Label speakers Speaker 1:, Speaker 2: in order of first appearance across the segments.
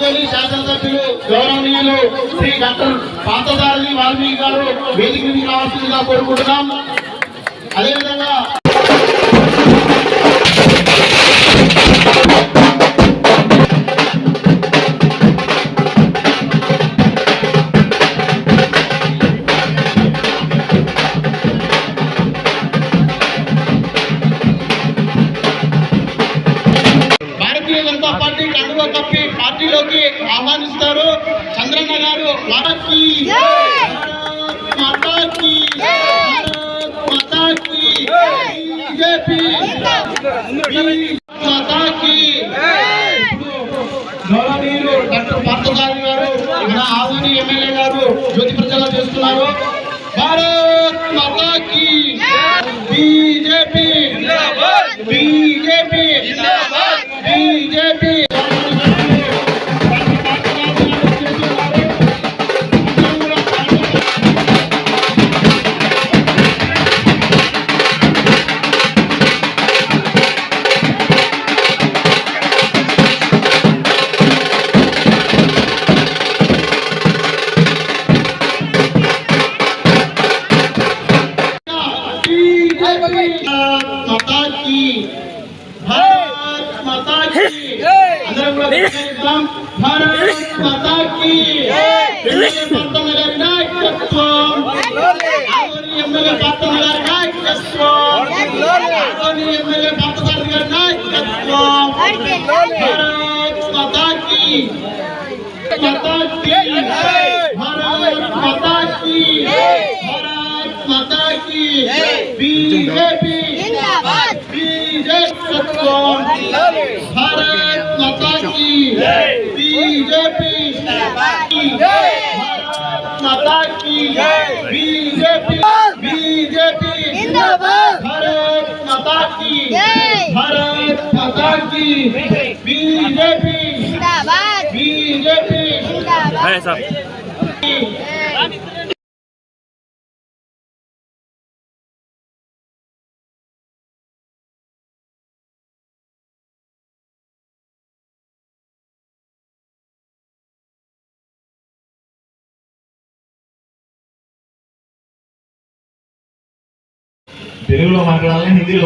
Speaker 1: ఆదోని శాసనసభ్యులు గౌరవనీయులు శ్రీ డాక్టర్ పాతదారి వాల్మీకి గారు వేదిక మీద రావాల్సిందిగా కోరుకుంటున్నాం. అదేవిధంగా పార్టీ కండువ కప్పి పార్టీలోకి ఆహ్వానిస్తారు. చంద్రన్న గారు మాతాకి. మాతాకి. బీజేపీ. మాతాకి. గౌరవనీయులు డాక్టర్ పార్థసారథి గారు ఎమ్మెల్యే గారు జ్యోతి ప్రచారం చేస్తున్నారు. భారత్ మాతాకి. బీజేపీ. BJP BJP. भारत माता की। पता की भारत पता की। भारत पता की। बीजेपी। बीजेपी भारत पता की। बीजेपी भारत माता की। बीजेपी। बीजेपी। भारत पता की। भारत माता की। बीजेपी।
Speaker 2: है
Speaker 3: हिंदी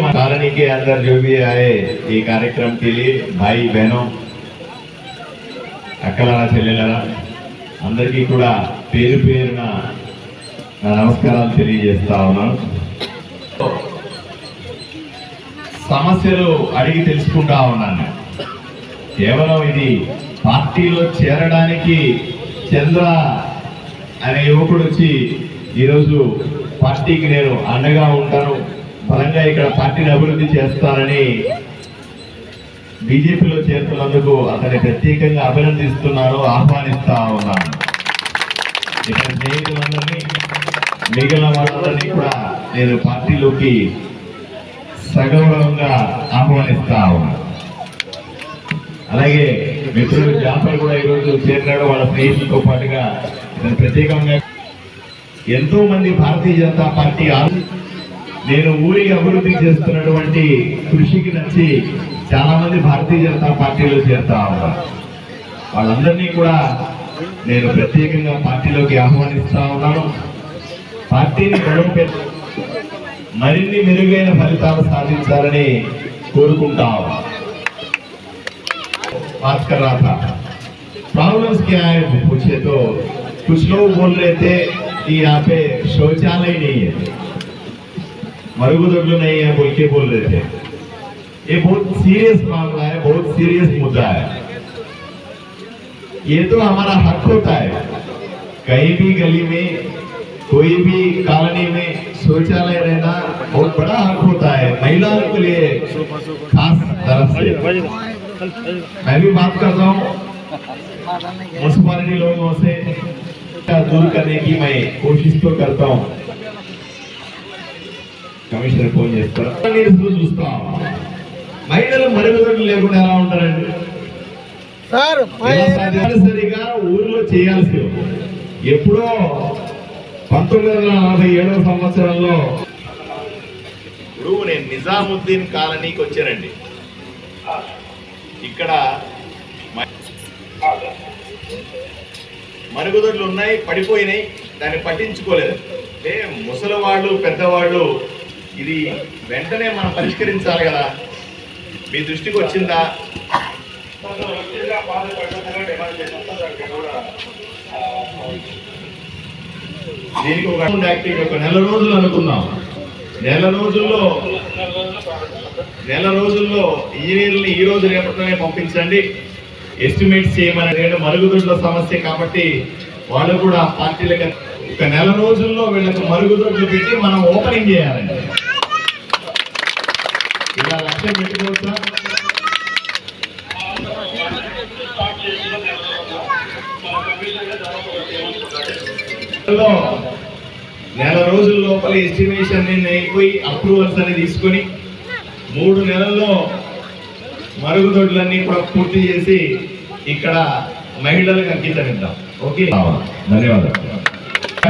Speaker 3: के अंदर जो भी आए ये कार्यक्रम के लिए भाई बहनों అక్కలారా చెల్లెలరా అందరికీ కూడా పేరు పేరున నా నమస్కారాలు తెలియజేస్తా ఉన్నాను. సమస్యలు అడిగి తెలుసుకుంటా ఉన్నాను కేవలం ఇది పార్టీలో చేరడానికి చంద్ర అనే యువకుడు వచ్చి ఈరోజు పార్టీకి నేను అండగా ఉంటాను. బలంగా ఇక్కడ పార్టీని అభివృద్ధి చేస్తానని బీజేపీలో చేరుతున్నందుకు అతన్ని ప్రత్యేకంగా అభినందిస్తున్నాను ఆహ్వానిస్తా ఉన్నాను. ఇక్కడ స్నేహితులందరినీ మిగిలిన వాళ్ళందరినీ కూడా నేను పార్టీలోకి సగౌరవంగా ఆహ్వానిస్తా ఉన్నాను. అలాగే మిత్రులు జాఫర్ కూడా ఈరోజు చేరినాడు వాళ్ళ స్నేహితులతో పాటుగా. ఇతను ప్రత్యేకంగా ఎంతో మంది భారతీయ జనతా పార్టీ ఆ- నేను ఊరి అభివృద్ధి చేస్తున్నటువంటి కృషికి నచ్చి చాలా మంది భారతీయ జనతా పార్టీలో చేరుతా ఉన్నారు వాళ్ళందరినీ కూడా నేను ప్రత్యేకంగా పార్టీలోకి ఆహ్వానిస్తా ఉన్నాను పార్టీని బలోపేత మరిన్ని మెరుగైన ఫలితాలు సాధించాలని కోరుకుంటా ఉన్నాను. बात कर रहा था प्रॉब्लम्स क्या है पूछे तो कुछ लोग बोल रहे थे कि यहाँ पे शौचालय नहीं है मरुगुदर्ग नहीं है बोल के बोल रहे थे ये बहुत सीरियस मामला है, बहुत सीरियस मुद्दा है। ये तो हमारा हक होता है। कहीं भी गली में, कोई भी कॉलोनी में शौचालय रहना बहुत बड़ा हक होता है, महिलाओं के लिए खास तरफ़ से। मैं भी बात कर रहा हूँ। म्यूनसिपालिटी लोगों से दूर करने की मैं कोशिश तो करता हूँ। कमिश्नर को మహిళలు మరుగుదొడ్లు లేకుండా ఎలా ఉంటారండి?
Speaker 4: సార్
Speaker 3: ఎలా తప్పనిసరిగా ఊర్లో చేయాల్సి ఎప్పుడో పంతొమ్మిది వందల నలభై ఏడవ సంవత్సరంలో ఇప్పుడు నేను నిజాముద్దీన్ కాలనీకి వచ్చానండి. ఇక్కడ మరుగుదొడ్లు ఉన్నాయి పడిపోయినాయి దాన్ని పట్టించుకోలేదు. అంటే ముసలి వాళ్ళు పెద్దవాళ్ళు ఇది వెంటనే మనం పరిష్కరించాలి కదా. మీ దృష్టికి వచ్చిందా? దీనికి ఒక యాక్టివ్ ఒక నెల రోజులు అనుకున్నాం నెల రోజుల్లో నెల రోజుల్లో ఇంజనీర్లు ఈ రోజు రేపటిలోనే పంపించండి. ఎస్టిమేట్స్ చేయమని నేను మరుగుదొడ్ల సమస్య కాబట్టి వాళ్ళు కూడా పార్టీలకు ఒక నెల రోజుల్లో వీళ్ళకి మరుగుదొడ్లు పెట్టి మనం ఓపెనింగ్ చేయాలండి. ఇలా లక్ష్యం పెట్టుకోవచ్చా? నెల రోజుల లోపల ఎస్టిమేషన్ అయిపోయి అప్రూవల్స్ అని తీసుకొని మూడు నెలల్లో మరుగుదొడ్లన్నీ కూడా పూర్తి చేసి ఇక్కడ మహిళలకు అంకితం ఇద్దాం ఓకే ధన్యవాదాలు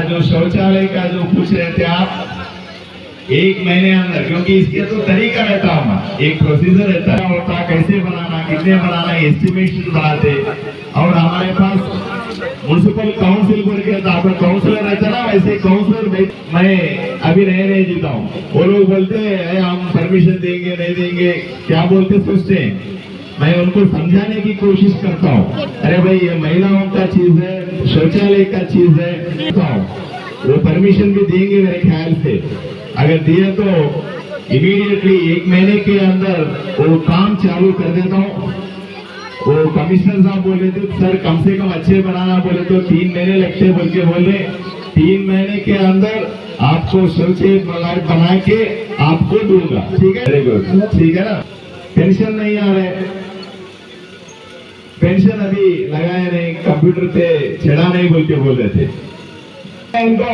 Speaker 3: जो शौचालय का जो पूछ रहे थे आप एक महीने अंदर क्योंकि इसके तो तरीका रहता हमारा एक प्रोसीजर रहता है होता कैसे बनाना कितने बनाना एस्टिमेशन बनाते और हमारे पास म्यूनसिपल काउंसिल बोल के था, आपका काउंसलर रहता ना वैसे काउंसलर मैं अभी नए नए जीता हूँ। वो लोग बोलते हैं हम परमिशन देंगे, नहीं देंगे, क्या बोलते सोचते हैं? मैं उनको समझाने की कोशिश करता हूँ। अरे भाई, ये महिलाओं का चीज़ है, शौचालय का चीज़ है वो परमिशन भी देंगे मेरे ख्याल से। अगर दिए तो इमीडिएटली एक महीने के अंदर वो काम चालू कर देता हूँ। वो कमिश्नर साहब बोले थे सर कम से कम अच्छे बनाना। बोले तो तीन महीने लगते बोल के बोले तीन महीने के अंदर आपको शौचालय बना बना के आपको दूँगा। ठीक है? वेरी गुड ठीक है ना? पेंशन नहीं आ रहे पेंशन अभी लगाया नहीं कंप्यूटर पे चढ़ा नहीं बोल के बोल रहे थे। इनको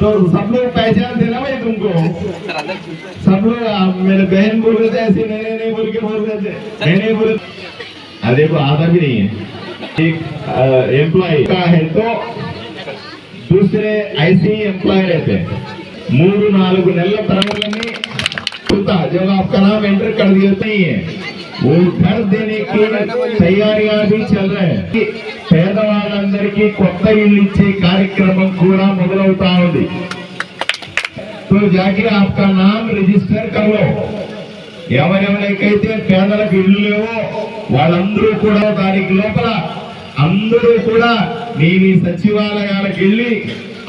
Speaker 3: तो सब लोग पहचान थे ना भाई तुमको? सब लोग मेरे बहन बोल रहे थे ऐसे नहीं नहीं बोल के बोल रहे थे। नहीं नहीं बोल अरे, वो आता भी नहीं है। एक एम्प्लॉय का है तो दूसरे ऐसे ही एम्प्लॉय रहते हैं। मूड नालुग नल्ल तरंगलनी होता जब आपका नाम एंटर कर दिया तो नहीं है। वो घर देने की तैयारियाँ भी चल रहे हैं। పేదవాళ్ళందరికీ కొత్త ఇల్లు ఇచ్చే కార్యక్రమం కూడా మొదలవుతా ఉంది तो जाके आपका नाम रजिस्टर कर लो ఎవరెవరికైతే పేదలకు ఇల్లు లేవో వాళ్ళందరూ కూడా దానికి లోపల అందరూ కూడా మీ మీ సచివాలయాలకు వెళ్ళి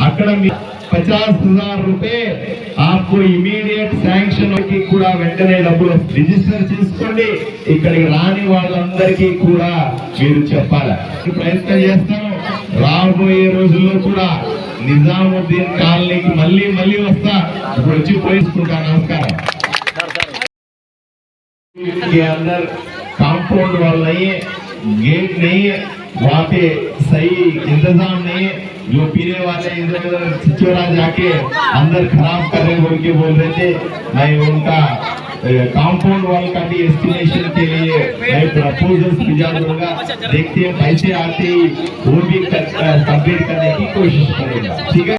Speaker 3: అక్కడ మీ పచాస్ హజార్ రూపాయ ఆప్కో ఇమీడియట్ శాంక్షన్ కి కూడా వెంటనే డబ్బులు రిజిస్టర్ చేసుకోండి ఇక్కడికి రాని వాళ్ళందరికీ కూడా మీరు చెప్పాలి ఈ ప్రయత్నం చేస్తాను రాబోయే రోజుల్లో కూడా నిజాముద్దీన్ కాలనీకి మళ్ళీ మళ్ళీ వస్తా ఇప్పుడు వచ్చి పోయించుకుంటా నమస్కారం के अंदर कंपाउंड वॉल नहीं है गेट नहीं है वहाँ पे सही इंतजाम नहीं है जो पीने वाले इधर उधर जाके अंदर खराब कर रहे बोल के बोल रहे थे। मैं उनका कंपाउंड वॉल का भी एस्टिमेशन के लिए मैं प्रपोजल्स भेजा दूँगा। देखते हैं, पैसे आते ही वो भी कंप्लीट करने की कोशिश करेगा। ठीक है?